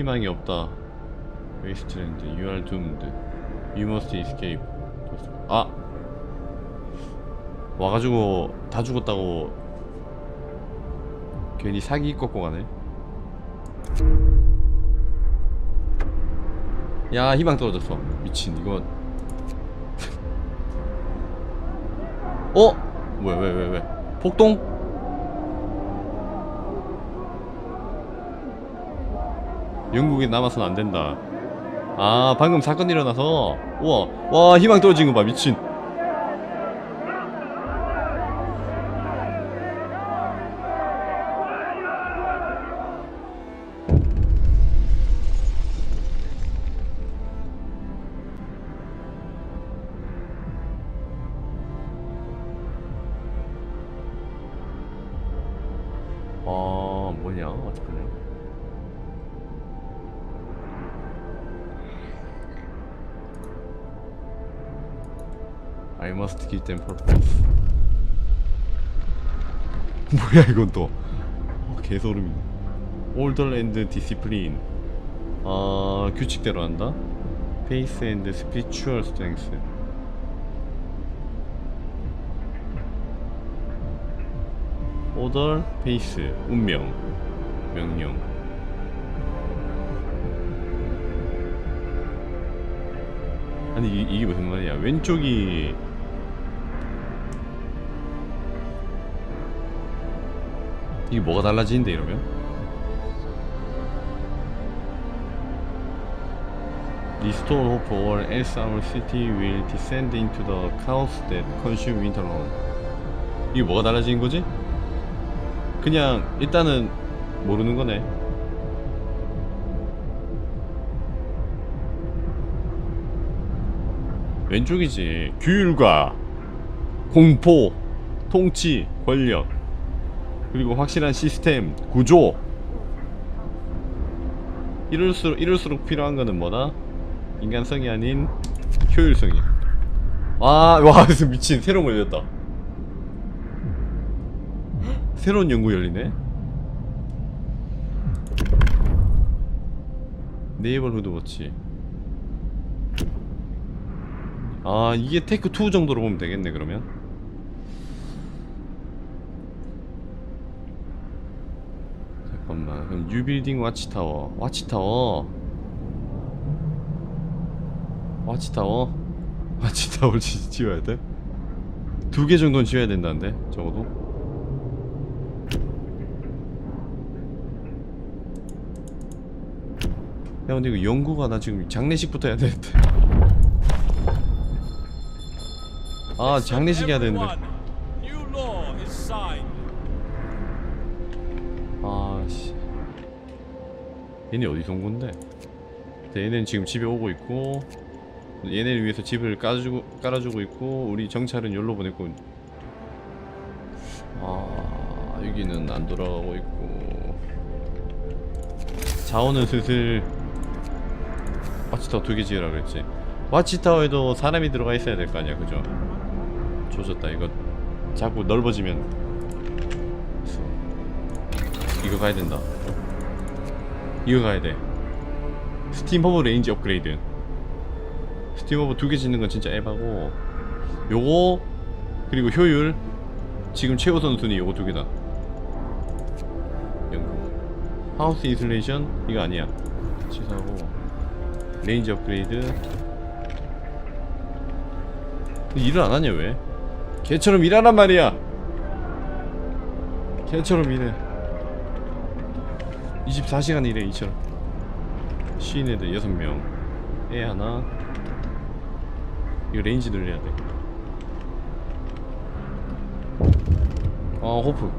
희망이 없다. 웨이스트랜드, you are doomed. You must escape. 아! 와가지고 다 죽었다고 괜히 사기 꺾고 가네. 야, 희망 떨어졌어. 미친, 이거. 어? 왜, 왜, 왜, 왜? 폭동? 영국에 남아서는 안 된다. 아, 방금 사건 일어나서. 우와, 와, 희망 떨어진 거 봐, 미친. 아, 뭐냐, 어떡하냐. I must give them purpose. 뭐야 이건 또 어, 개소름이네. Order and discipline. 아 규칙대로 한다. Faith and spiritual strength. Order, faith, 운명, 명령. 아니 이, 이게 무슨 말이야? 왼쪽이 이게 뭐가 달라지는데 이러면? Restore hope or else our city will descend into the chaos that consume winter long. 이게 뭐가 달라지는 거지? 그냥 일단은 모르는 거네. 왼쪽이지. 규율과 공포, 통치, 권력, 그리고 확실한 시스템, 구조. 이럴수록 이럴수록 필요한 거는 뭐다? 인간성이 아닌 효율성이야. 와, 와, 미친 새로운 거 열렸다. 새로운 연구 열리네. 네이버후드 워치. 아 이게 테크 2 정도로 보면 되겠네 그러면. 잠깐만 그럼 뉴빌딩 와치타워. 와치타워? 와치타워? 와치타워를 지, 지어야 돼? 두 개 정도는 지어야 된다는데 적어도? 야 근데 이거 연구가 나 지금 장례식부터 해야 되는데. 아 장례식 해야 되는데 얘네 어디서 온 건데? 자, 얘네는 지금 집에 오고 있고 얘네를 위해서 집을 깔아주고, 깔아주고 있고 우리 정찰은 여기로 보냈고 아 여기는 안 돌아가고 있고 자원은 슬슬 와치타워 두 개 지으라 그랬지 와치타워에도 사람이 들어가 있어야 될 거 아니야 그죠? 조졌다 이거 자꾸 넓어지면 이거 가야 된다. 이거 가야 돼. 스팀 허브 레인지 업그레이드. 스팀 허브 두개 짓는 건 진짜 에바고. 요거 그리고 효율 지금 최우선 순위 요거 두 개다. 연구. 하우스 인슐레이션 이거 아니야. 취소하고 레인지 업그레이드. 일을 안 하냐 왜? 걔처럼 일하란 말이야. 걔처럼 일해. 24시간 일해 이처럼 쉬인 애들 6명 애 하나 이거 레인지 늘려야 돼 아, 호프.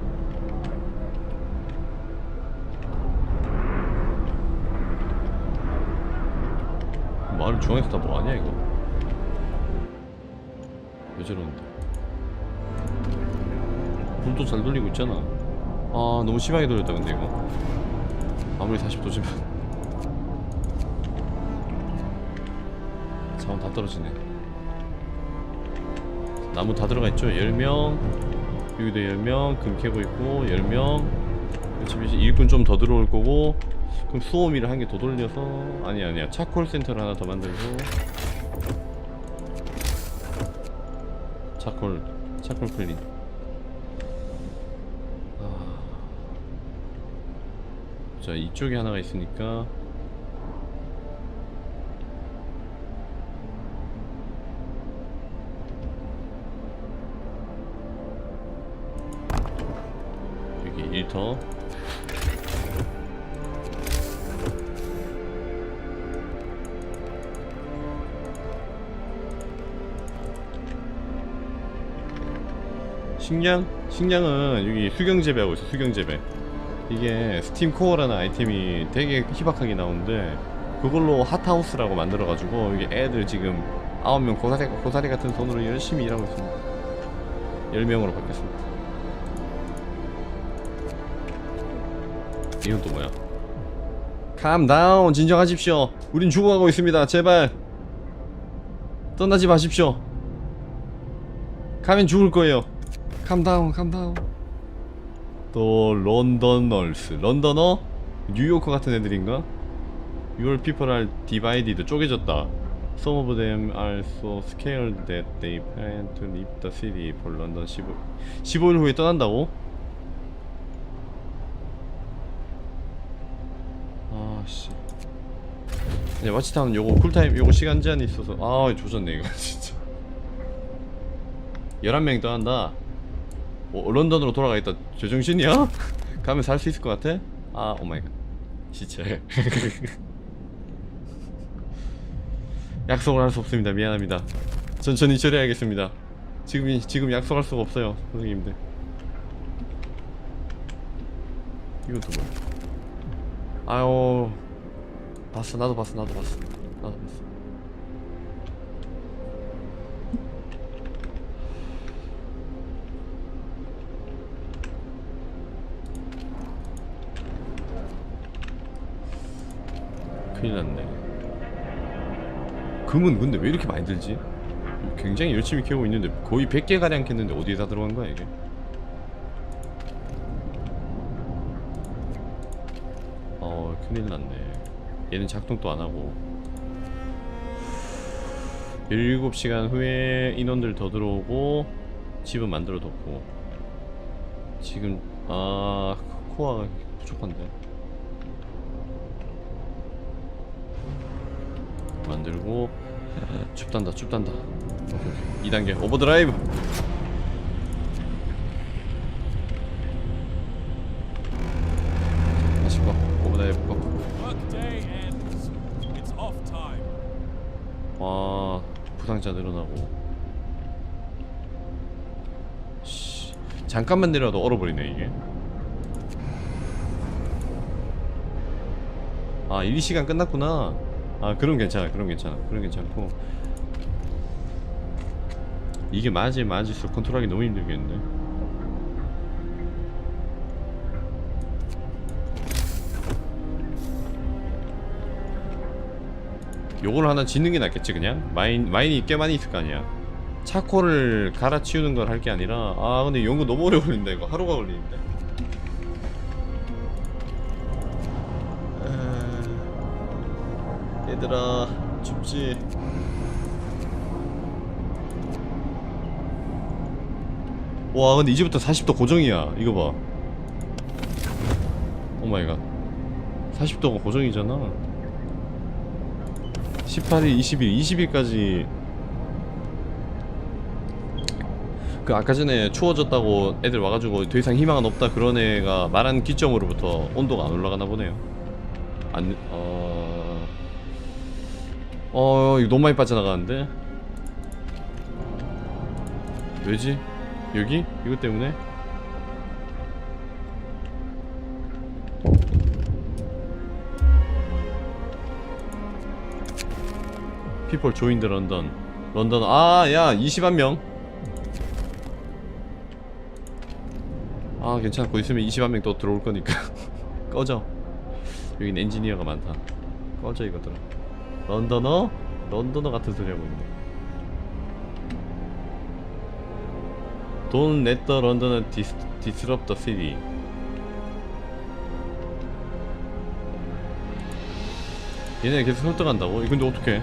마을 중앙에서 다 뭐하냐, 이거? 왜 저러는데? 불도 잘 돌리고 있잖아. 아, 너무 심하게 돌렸다, 근데 이거. 아무리 40도지만 자원 다 떨어지네. 나무 다 들어가 있죠? 10명 여기도 10명 금 캐고 있고 10명. 지금 일꾼 좀 더 들어올 거고. 그럼 수호미를 한 개 더 돌려서. 아니 아니야. 차콜 센터를 하나 더 만들고. 차콜 차콜 클린 자 이쪽에 하나가 있으니까. 여기 1터 식량? 식량은 여기 수경재배하고 있어 수경재배 이게 스팀 코어라는 아이템이 되게 희박하게 나오는데 그걸로 핫하우스라고 만들어가지고 이게 애들 지금 9명 고사리, 고사리 같은 손으로 열심히 일하고 있습니다. 10명으로 바뀌었습니다. 이건 또 뭐야? 캄다운 진정하십시오. 우린 죽어가고 있습니다. 제발. 떠나지 마십시오. 가면 죽을 거예요. 캄다운 캄다운 또 런던널스 런던어? 뉴요커 같은 애들인가? Your people are divided 쪼개졌다 Some of them are so scared that they plan to leave the city for London 15, 15일 후에 떠난다고? 아씨 네, 마치타운 요거 쿨타임 요거 시간 제한이 있어서 아 조졌네 이거 진짜 11명이 떠난다 어, 런던으로 돌아가겠다. 제정신이야? 가면 살 수 있을 것 같아? 아 오마이갓. 진짜 약속을 할 수 없습니다. 미안합니다. 천천히 처리하겠습니다. 지금 지금 약속할 수가 없어요 선생님들. 이건 또 뭐야? 아유 봤어. 나도 봤어. 나도 봤어. 나도 봤어 큰일 났네. 금은 근데 왜 이렇게 많이 들지? 굉장히 열심히 캐고 있는데 거의 100개 가량 캤는데 어디에 다 들어간 거야 이게? 어 큰일 났네. 얘는 작동도 안 하고. 17시간 후에 인원들 더 들어오고 집은 만들어 뒀고. 지금 아 코어가 부족한데 만들고 춥단다 춥단다 오케이, 오케이. 2단계 오버드라이브 다시 거 오버드라이브 time. 와 부상자 늘어나고 씨, 잠깐만 내려도 얼어버리네 이게 아 1, 2시간 끝났구나 아 그럼 괜찮아 그럼 괜찮아 그럼 괜찮고. 이게 맞을 맞을수록 컨트롤하기 너무 힘들겠는데? 요걸 하나 짓는 게 낫겠지 그냥? 마인 마인이 꽤 많이 있을 거 아니야. 차코를 갈아치우는 걸 할 게 아니라 아 근데 연구 너무 오래 걸린다 이거 하루가 걸리는데 얘들아 춥지? 와 근데 이제부터 40도 고정이야. 이거 봐. 오마이갓. 40도가 고정이잖아. 18일, 20일, 20일까지. 그 아까 전에 추워졌다고 애들 와가지고 더 이상 희망은 없다 그런 애가 말한 기점으로부터 온도가 안 올라가나 보네요. 안, 어, 어, 이거 너무 많이 빠져나가는데? 왜지? 여기? 이것 때문에? The London. 런던 아, 야, 20만 명. 아, 괜찮아. 거기 있으면 20만 명또 들어올 거니까. 꺼져. 여긴 엔지니어가 많다. 꺼져 이거들아. 런던어? 런던어 같은 소리 하고 있네. Don't let the Londoner. 얘네 계속 설득한다고? 근데 어떡해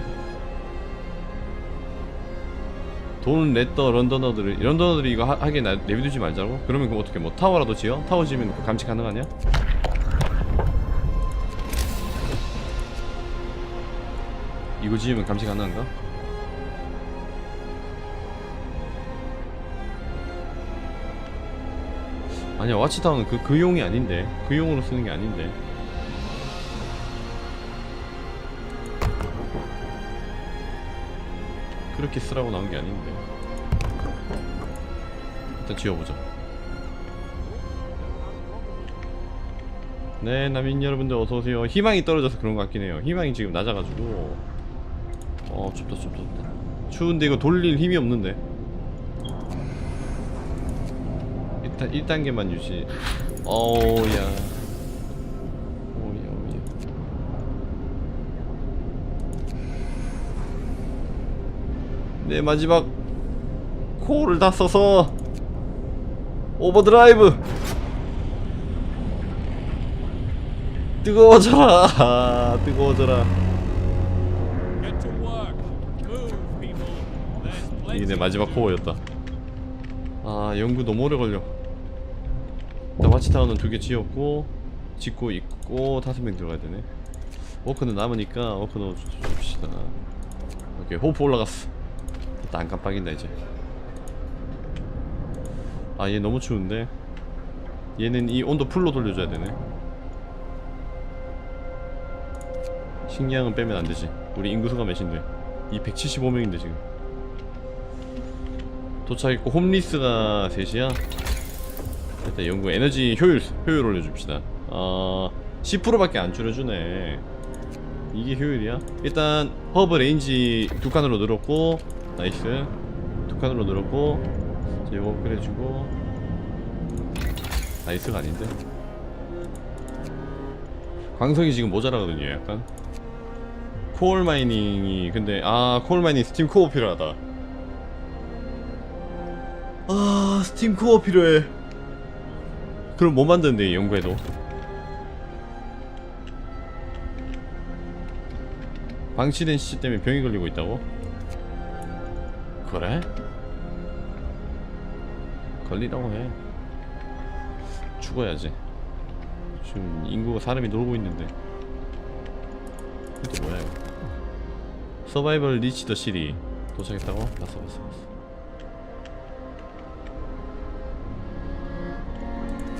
돈 냈더 런던어들을 런던어들이 이거 하, 나, 내비두지 말자고? 그러면 그럼 어떻게 뭐 타워라도 지어? 타워 지으면 그 감시 가능하냐? 이거 지으면 감시 가능한가? 아니야 와치타운은 그, 그 용이 아닌데. 그 용으로 쓰는 게 아닌데. 그렇게 쓰라고 나온 게 아닌데. 일단 지어보자. 네 남인 여러분들 어서오세요. 희망이 떨어져서 그런 것 같긴 해요. 희망이 지금 낮아가지고 어 춥다 춥다 춥다. 추운데 이거 돌릴 힘이 없는데. 일단 1단계만 유지. 어우야. 오야 오야. 내 마지막 코어를 다 써서 오버드라이브. 뜨거워져라. 아, 뜨거워져라 이게 내 마지막. 코어였다. 아 연구 너무 오래 걸려. 일단 와치타운은 두 개 지었고 짓고 있고 다섯 명 들어가야 되네. 워크는 남으니까 워크 넣어 줍시다. 오케이 호프 올라갔어. 일단 안 깜빡인다 이제. 아 얘 너무 추운데? 얘는 이 온도 풀로 돌려줘야 되네. 식량은 빼면 안 되지. 우리 인구수가 몇인데? 이 175명인데 지금 도착했고 홈리스가 셋이야. 일단 연구 에너지 효율 효율 올려줍시다. 어 10%밖에 안 줄여주네. 이게 효율이야? 일단 허브 레인지 두 칸으로 늘었고 나이스. 두 칸으로 늘었고 이제 이거 업그레이드주고. 나이스가 아닌데? 광석이 지금 모자라거든요 약간. 코얼 마이닝이 근데 아 코얼 마이닝 스팀 코어 필요하다 아 스팀 코어 필요해. 그럼 못 만드는데 연구해도? 방치된 시체 때문에 병이 걸리고 있다고? 그래? 걸리라고 해. 죽어야지. 지금 인구가 사람이 놀고 있는데. 이게 뭐야 이거? 서바이벌 리치 더 시리. 도착했다고? 봤어 봤어 봤어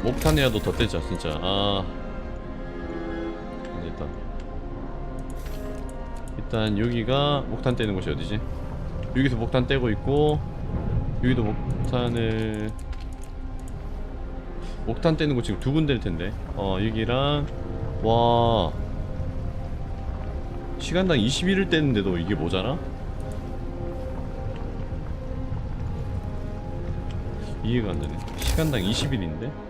목탄이라도 더 떼자 진짜 아 됐다 일단 여기가 목탄 떼는 곳이 어디지? 여기서 목탄 떼고 있고 여기도 목탄을 목탄 떼는 곳 지금 두 군데일 텐데 어 여기랑 와 시간당 21을 떼는데도 이게 모자라? 이해가 안 되네 시간당 20일인데?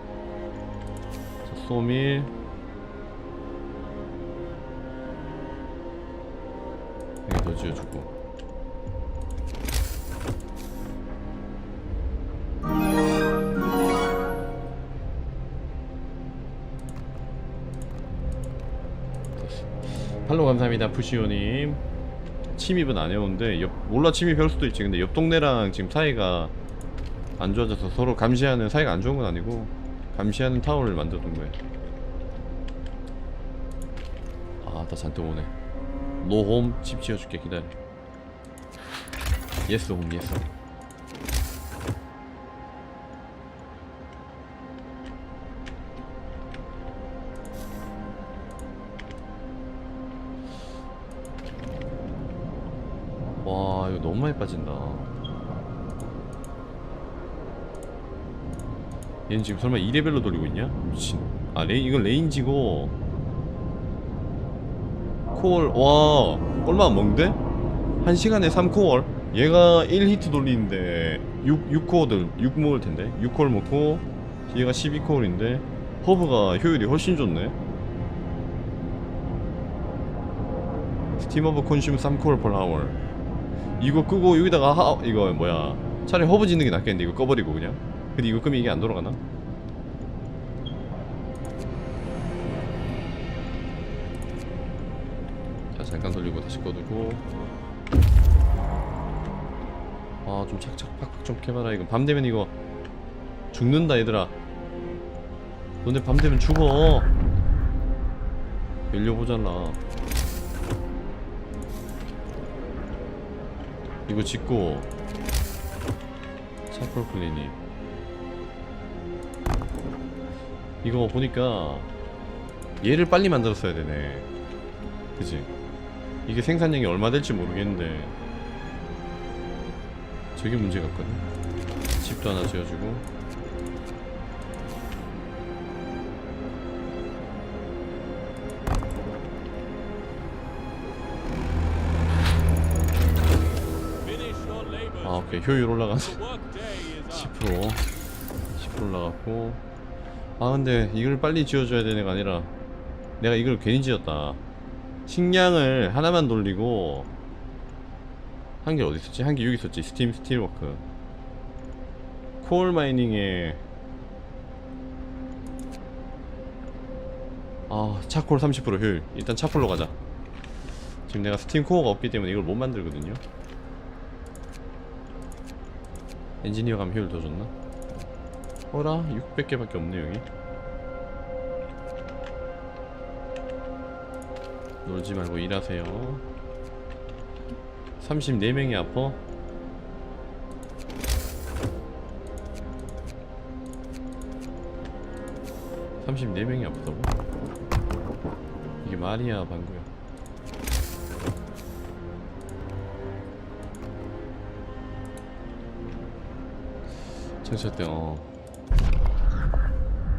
자, 소밀. 여기 더 지어주고. 팔로 감사합니다 푸시오님. 침입은 안 해오는데 옆, 몰라 침입할 수도 있지. 근데 옆 동네랑 지금 사이가 안 좋아져서 서로 감시하는 사이가 안 좋은 건 아니고 감시하는 타워를 만들어둔 거야 아나 잔뜩 오네. 노홈 집 지어줄게 기다려. 예스 홈 예스 와 이거 너무 많이 빠진다 얘는 지금 설마 2레벨로 돌리고 있냐? 미친. 아 레인 이건 레인지고. 코얼 와 얼마 안 먹는데? 1시간에 3코얼 얘가 1히트 돌리는데 6, 6코어들 6 먹을 텐데. 6코얼 먹고 얘가 12코어인데 허브가 효율이 훨씬 좋네. 스팀 오브 콘슘 3코어 per hour. 이거 끄고 여기다가 하, 이거 뭐야. 차라리 허브 짓는 게 낫겠는데 이거 꺼버리고 그냥 근데 이거 끄면 이게 안 돌아가나? 자 잠깐 돌리고 다시 꺼두고. 아 좀 착착 팍팍 좀 캐봐라 이거. 밤 되면 이거 죽는다 얘들아. 너네 밤 되면 죽어. 열려보잖아. 이거 짓고. 차콜 클리닉 이거 보니까 얘를 빨리 만들었어야 되네. 그지 이게 생산량이 얼마 될지 모르겠는데 저게 문제 같거든? 집도 하나 지어주고. 아 오케이. 효율 up. 10% 10% 올라갔고 아 근데 이걸 빨리 지어줘야 되는 게 아니라 내가 이걸 괜히 지었다. 식량을 하나만 돌리고 한 개 어디 있었지? 한 개 여기 있었지. 스팀 스틸워크. 코얼 마이닝에 아 차콜 30% 효율. 일단 차콜로 가자. 지금 내가 스팀 코어가 없기 때문에 이걸 못 만들거든요. 엔지니어 가면 효율 더 좋나? 어라 600개밖에 없네 여기 놀지 말고 일하세요 34명이 아파? 삼십네 명이 아프다고? 이게 말이야 방구야 청취할 때 어.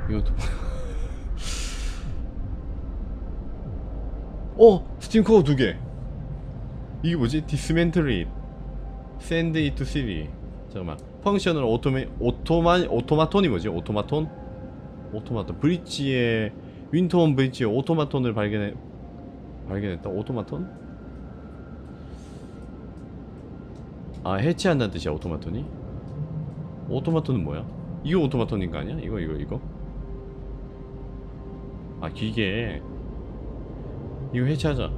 이것도 어! 스팀 코어 두 개. 이게 뭐지? 디스멘트리 샌드 이트 시리 잠깐만 펑셔널 오토메 오토마 오토마톤이 뭐지? 오토마톤? 오토마톤 브릿지에 윈터원 브릿지에 오토마톤을 발견해 발견했다 오토마톤? 아 해체한다는 뜻이야 오토마톤이? 오토마톤은 뭐야? 이거 오토마톤인 거 아니야? 이거 이거 이거? 아 기계. 이거 해체하자.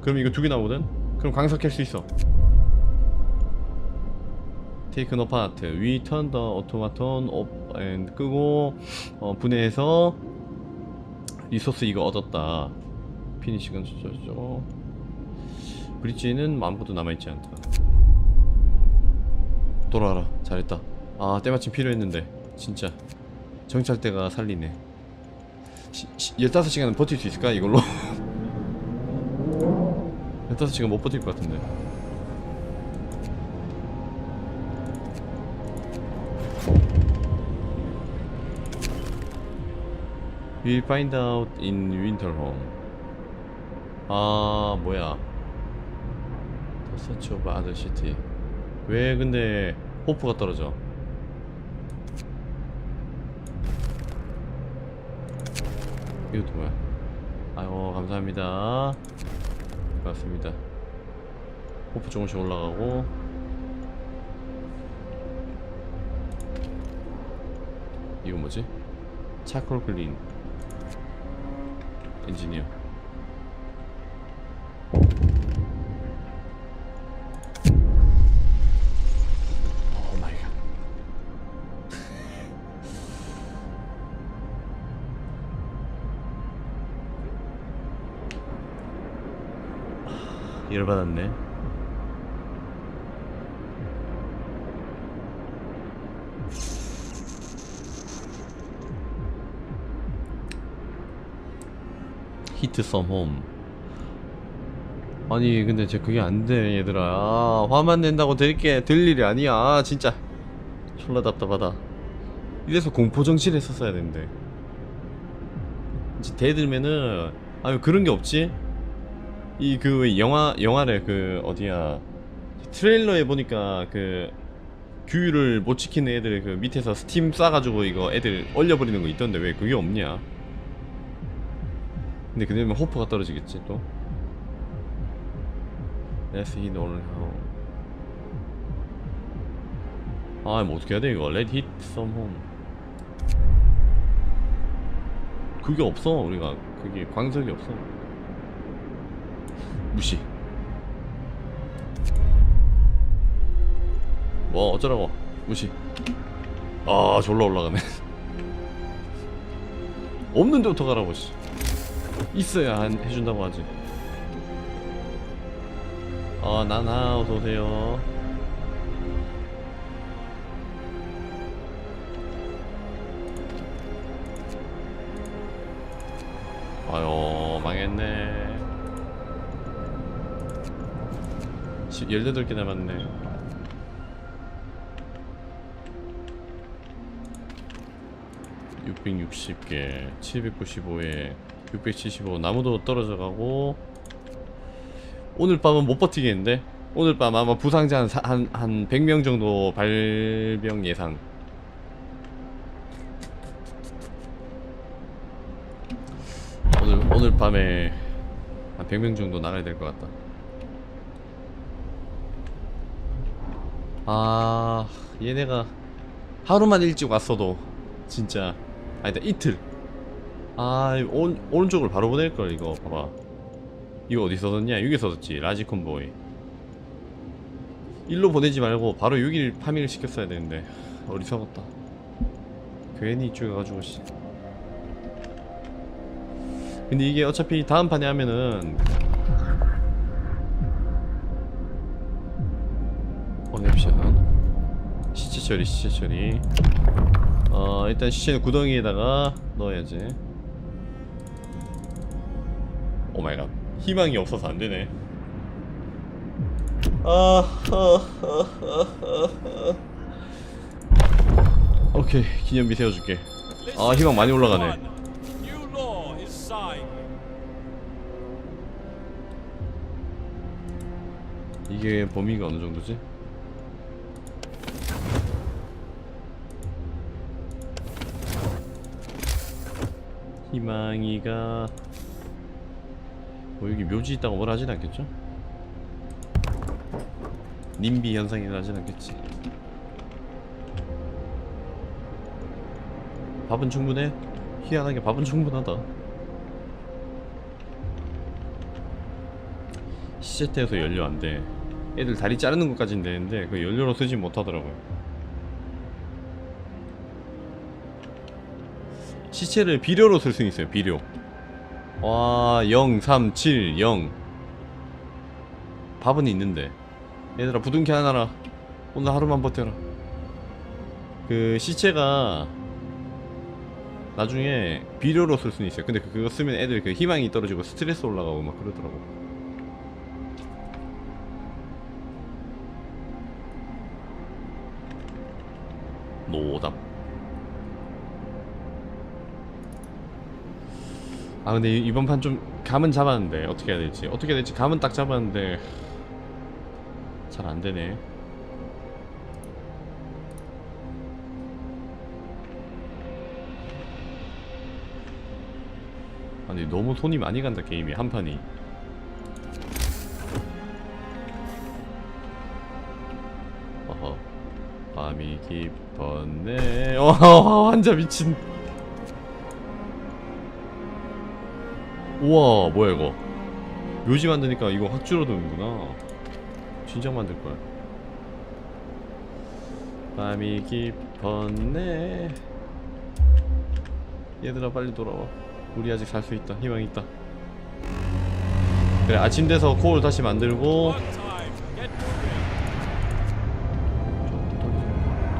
그럼 이거 두 개 나오거든? 그럼 광석 캘수 있어. 테이큰 어파트 위턴 더 오토마톤 업앤 끄고 어, 분해해서 리소스 이거 얻었다. 피니시건 저저저 브릿지는 아무것도 남아있지 않다. 돌아와라. 잘했다. 아 때마침 필요했는데. 진짜. 정찰대가 살리네 시, 시, 15시간은 버틸 수 있을까 이걸로? 15시간 못 버틸 것 같은데 We'll find out in winter home 아 뭐야 The search of other city 왜 근데 호프가 떨어져 이것도 뭐야. 아이고 감사합니다. 고맙습니다. 호프 조금씩 올라가고. 이거 뭐지? 차콜 클린 엔지니어 열받았네. 히트 썸홈 아니 근데 쟤 그게 안 돼 얘들아. 아, 화만 낸다고 될 게. 될 일이 아니야. 아, 진짜. 졸라 답답하다. 이래서 공포정치를 했었어야 되는데 이제 대들면은 아유 그런 게 없지 이 그 영화 영화를 그 어디야? 트레일러에 보니까 그 규율을 못 지키는 애들 그 밑에서 스팀 쏴가지고 이거 애들 얼려버리는 거 있던데 왜 그게 없냐? 근데 그러면 호프가 떨어지겠지 또? Let's hit all how 아뭐 어떻게 해야 돼 이거? Let hit some home. 그게 없어 우리가. 그게 광석이 없어 무시. 뭐 어쩌라고. 무시. 아 졸라 올라가네. 없는데 어떡하라고 씨. 있어야 한- 해준다고 하지. 어 나나 어서오세요 18개 남았네. (660개) (795에) (675) 나무도 떨어져 가고. 오늘 밤은 못 버티겠는데? 오늘 밤 아마 부상자 한, 사- 한, 한 100명 정도 발병 예상. 오늘 오늘 밤에 한 100명 정도 나가야 될 것 같다. 아 얘네가 하루만 일찍 왔어도 진짜 아니다 이틀. 아 오, 오른쪽을 바로 보낼 걸 이거 봐봐. 이거 어디 써졌냐? 여기 써졌지 라지 콤보이. 일로 보내지 말고 바로 6일 파밍을 시켰어야 되는데 어리석었다. 괜히 이쪽에 가지고 씨. 근데 이게 어차피 다음 판에 하면은 어냅션 시체 처리 시체 처리. 어 일단 시체는 구덩이에다가 넣어야지. 오마이갓. 희망이 없어서 안되네. 아, 오케이 기념비 세워줄게. 아 희망 많이 올라가네. 이게 범위가 어느 정도지? 희망이가. 뭐 여기 묘지 있다고 뭘 하진 않겠죠? 님비 현상이 나진 않겠지. 밥은 충분해? 희한하게 밥은 충분하다. 시제태에서 연료 안돼. 애들 다리 자르는 것까진 되는데 그 연료로 쓰진 못하더라고요 시체를 비료로 쓸 수 있어요 비료. 와 0, 3, 7, 0 밥은 있는데. 얘들아 부둥키 하나라. 오늘 하루만 버텨라. 그 시체가 나중에 비료로 쓸 수는 있어요. 근데 그거 쓰면 애들 그 희망이 떨어지고 스트레스 올라가고 막 그러더라고. 노답 아 근데 이- 이번 판 좀 감은 잡았는데 어떻게 해야 될지. 어떻게 해야 될지 감은 딱 잡았는데 잘 안되네. 아니 너무 손이 많이 간다 게임이. 한 판이. 어허. 밤이 깊었네. 와 환자 미친 우와 뭐야 이거? 묘지 만드니까 이거 확 줄어드는구나. 진작 만들 거야. 밤이 깊었네. 얘들아 빨리 돌아와. 우리 아직 살 수 있다. 희망 있다. 그래 아침 돼서 코올 다시 만들고. One time. Get moving.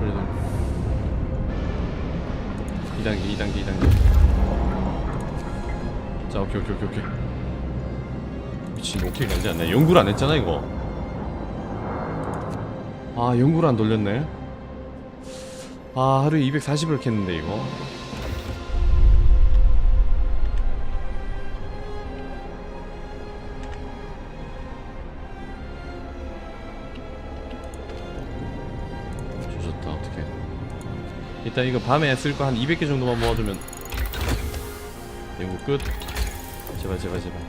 돌려 돌려 2단계 2단계 2단계. 자 오케이 오케이 오케이 오케이. 미친 오케이 가지 않네. 연구를 안 했잖아 이거. 아 연구를 안 돌렸네. 아 하루에 240을 캤는데 이거. 조졌다 어떡해. 일단 이거 밤에 쓸 거 한 200개 정도만 모아두면. 연구 끝 제발 제발 제발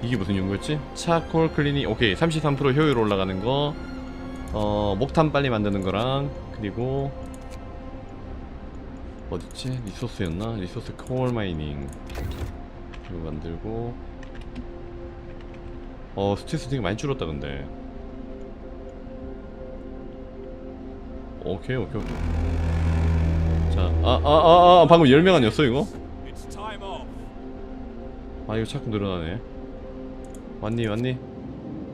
이게 무슨 연구였지? 차콜 클리닝 오케이 33% 효율 올라가는 거 어, 목탄 빨리 만드는 거랑 그리고 어딨지? 리소스였나? 리소스 콜 마이닝 이거 만들고 어 스트레스 되게 많이 줄었다 근데 오케이 오케이 오케이 자아아 아아 방금 10명 아니었어 이거? 아 이거 자꾸 늘어나네 왔니 왔니?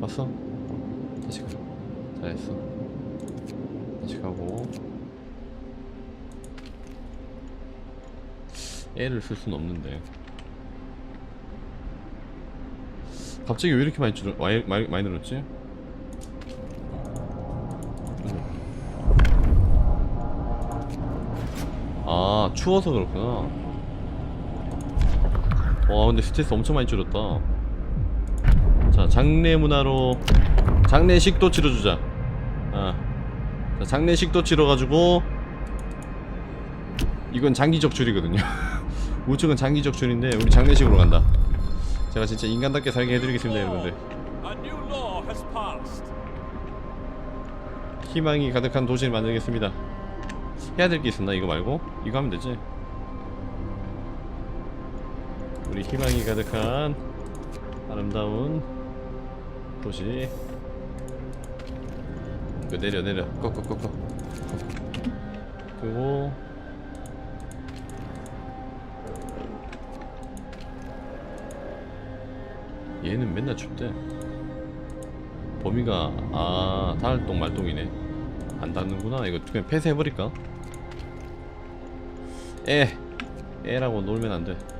왔어? 다시 가 잘했어 다시 가고 애를 쓸 수는 없는데 갑자기 왜 이렇게 많이 줄 많이, 많이, 많이 늘었지? 아 추워서 그렇구나 와 근데 스트레스 엄청 많이 줄었다 자 장례 문화로 장례식도 치러주자 아. 자 장례식도 치러가지고 이건 장기적 줄이거든요 우측은 장기적 줄인데 우리 장례식으로 간다 제가 진짜 인간답게 살게 해드리겠습니다 여러분들. 희망이 가득한 도시를 만들겠습니다 해야 될 게 있었나 이거 말고? 이거 하면 되지 희망이 가득한 아름다운 도시. 이거 내려 내려. 꺾꺾꺾꺾 그리고 얘는 맨날 춥대. 범위가 아 달동 말동이네. 안 닿는구나. 이거 그냥 폐쇄해버릴까? 에 에라고 놀면 안돼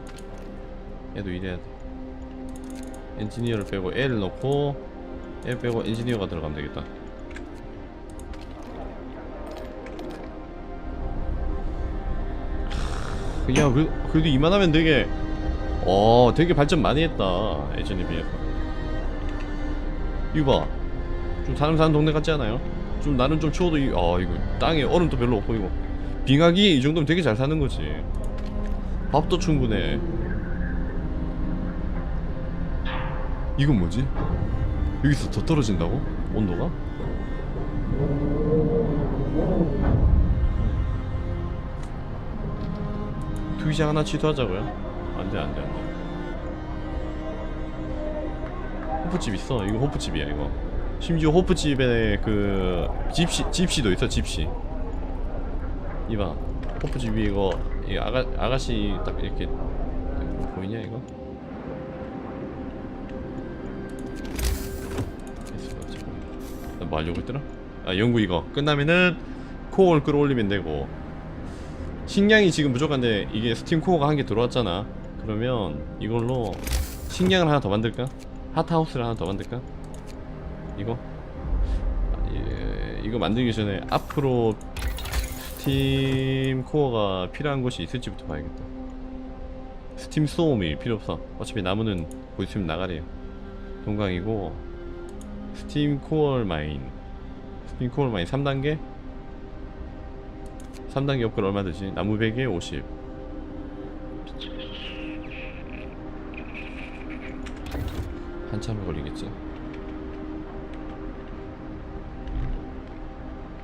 얘도 이래야 돼 엔지니어를 빼고 L을 넣고 에 빼고 엔지니어가 들어가면 되겠다 하, 야 그, 그래도 이만하면 되게 어 되게 발전 많이 했다 예전에 비해서 이거 봐. 좀 사람 사는 동네 같지 않아요? 좀 나는 좀 추워도 이, 아 이거 땅에 얼음도 별로 없고 이거 빙하기 이 정도면 되게 잘 사는 거지. 밥도 충분해. 이건 뭐지? 여기서 더 떨어진다고? 온도가? 투기장 하나 취소하자고요? 안돼 안돼 안돼 호프집 있어 이거 호프집이야 이거 심지어 호프집에 그 집시 집시도 있어 집시 이봐 호프집 위에 이거 이 아가 아가씨 딱 이렇게 보이냐 이거 뭐 하려고 했더라? 아 연구 이거. 끝나면은 코어를 끌어올리면 되고. 식량이 지금 부족한데 이게 스팀 코어가 한 개 들어왔잖아. 그러면 이걸로 식량을 하나 더 만들까? 핫하우스를 하나 더 만들까? 이거? 아, 예, 이거 만들기 전에 앞으로 스팀 코어가 필요한 곳이 있을지부터 봐야겠다. 스팀 소음이 필요 없어. 어차피 나무는 곧 있으면 나가래요. 동강이고 스팀 코어 마인. 스팀 코어 마인 3단계? 3단계 업글 얼마 되지? 나무 베개 50 한참을 걸리겠지.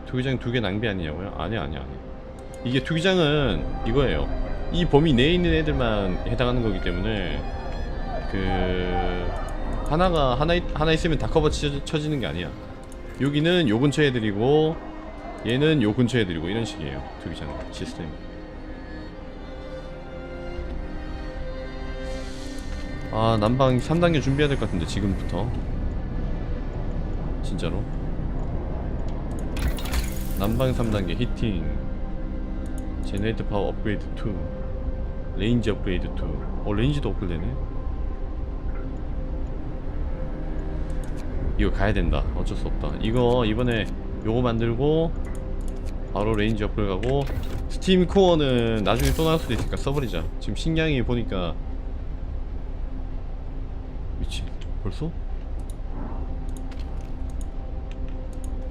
투기장 두 개 낭비 아니냐고요? 아니야 아니야 아니야 이게 투기장은 이거예요. 이 범위 내에 있는 애들만 해당하는 거기 때문에 그 하나가 하나 있, 하나 있으면 다 커버 쳐, 쳐지는 게 아니야. 여기는 요 근처 애들이고 얘는 요 근처 애들이고 이런 식이에요. 투기장 시스템 아 난방 3단계 준비해야 될 것 같은데 지금부터. 진짜로? 난방 3단계 히팅. 제네레이터 파워 업그레이드 2 레인지 업그레이드 2어 레인지도 업그레이드네 이거 가야 된다. 어쩔 수 없다. 이거 이번에 요거 만들고 바로 레인지 업그레이드 가고 스팀 코어는 나중에 또 나올 수도 있으니까 써버리자. 지금 식량이 보니까 미친. 벌써?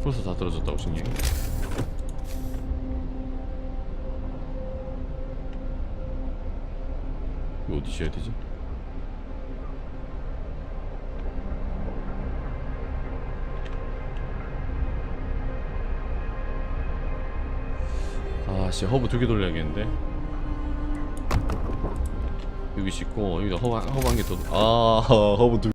벌써 다 떨어졌다고 식량이? 이거 어디 지어야 되지? 아씨 허브 두 개 돌려야겠는데 여기 씻고 여기다 허브, 한- 허브 한 개 더. 아 허브 두